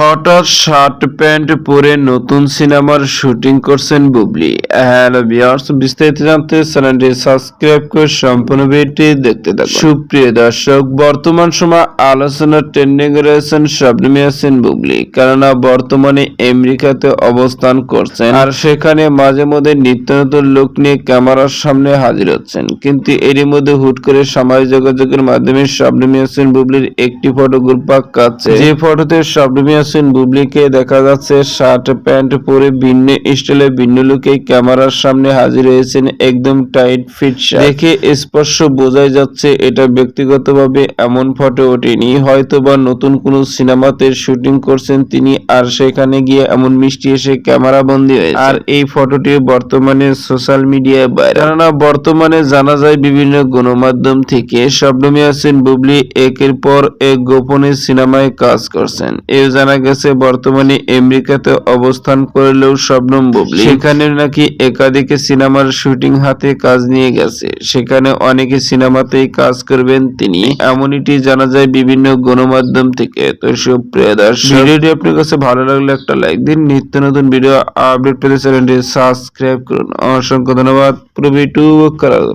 হঠাৎ shirt pant পরে নতুন সিনেমার শুটিং করছেন বুবলি। হ্যালো ভিউয়ার্স বিস্তারিত জানতে চ্যানেলটি সাবস্ক্রাইব করে সম্পূর্ণ ভিডিওটি দেখতে থাকুন। সুপ্রিয় দর্শক, বর্তমান সময় আলোচনার ট্রেন্ডিং রয়েছেন শবনম ইয়াসিন বুবলি। কেননা বর্তমানে আমেরিকাতে অবস্থান করছেন আর সেখানে মাঝে মধ্যে নিত্য নতুন লোক নিয়ে ক্যামেরার সামনে হাজির হচ্ছেন। কিন্তু এরই মধ্যে হুট করে সামাজিক যোগাযোগের মাধ্যমে শবনম ইয়াসিন বুবলির একটি ফটো ঘুরপাক কাচ্ছে যে ফটোতে শবনম বুবলিকে দেখা যাচ্ছে শার্ট প্যান্ট পরে ভিন্ন স্টাইলে, ভিন্ন লুকে ক্যামেরার সামনে হাজির হয়েছেন একদম টাইট ফিট দেখে স্পষ্ট বোঝাই যাচ্ছে এটা ব্যক্তিগতভাবে এমন ফটো ওঠেনি। হয়তো বা নতুন কোনো সিনেমাতে শুটিং করছেন তিনি আর সেখানে গিয়ে এমন মিষ্টি এসে ক্যামেরা বন্দী হয়েছে। আর এই ফটোটি বর্তমানে সোশ্যাল মিডিয়ায় কেননা বর্তমানে জানা যায় বিভিন্ন গণমাধ্যম থেকে শবনম ইয়াসিন বুবলি একের পর এক গোপনে সিনেমায় কাজ করছেন। এও জানা গেছে, বর্তমানে আমেরিকাতে অবস্থান করলেও শবনম বুবলি। সেখানে নাকি একাধিক সিনেমার শুটিং হাতে কাজ নিয়ে গেছে। সেখানে অনেকে সিনেমাতেই কাজ করবেন তিনি। এমনটি জানা যায় বিভিন্ন গণমাধ্যম থেকে। তো সুপ্রিয় দর্শক, ভিডিওটি আপনার কাছে ভালো লাগলে একটা লাইক দিন। নিত্য নতুন ভিডিও আপডেট পেতে চ্যানেলটি সাবস্ক্রাইব করুন। অসংখ্য ধন্যবাদ। পুরো ভিডিও করার জন্য।